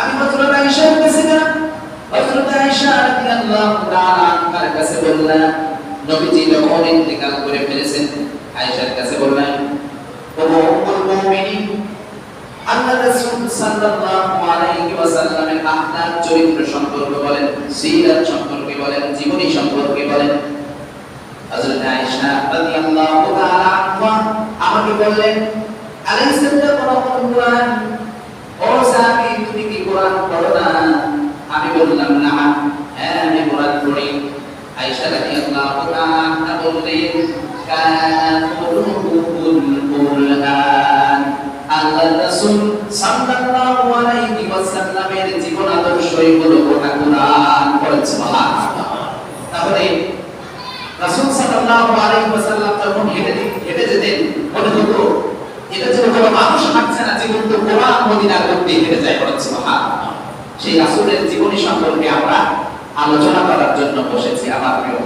আমি হযরত আয়েশার কাছে গেলাম হযরত আয়েশা রাদিয়াল্লাহু তাআলা আনহার কাছে বললাম নবীজি যখন ইন্তেকাল করে ফেলেছেন, আয়েশার কাছে বললেন ও উম্মুল মুমিনিন, আল্লাহ রাসূল সাল্লাল্লাহু আলাইহি ওয়াসাল্লামের আপনার চরিত্র সম্পর্কে বলেন, সিরাত সম্পর্কে বলেন, জীবনী সম্পর্কে বলেন। হযরত আয়েশা রাদিয়াল্লাহু তাআলা আমাকে বললেন, আলাইহিস সালাম কোরআন পড়ো না। আমি বললাম, না হ্যাঁ আমি কোরআন পড়ি আয়েশা রাদিয়াল্লাহু তাআলা বললেন আল্লাহ রাসূল সাল্লাল্লাহু আলাইহি ওয়াসাল্লামের জীবন আদর্শই হলো গোটা কোরআন পড়েন সুবহানাল্লাহ। তাহলে রাসূল সাল্লাল্লাহু আলাইহি ওয়াসাল্লাম যখন হেঁটে হেঁটে যেতেন মনে হতো এটা যে কোনো মানুষ হাঁটছে না জীবন তো কোরআন যায় সেই রাসূলের জীবনী সম্পর্কে আমরা আলোচনা করার জন্য বসেছি আমার প্রিয়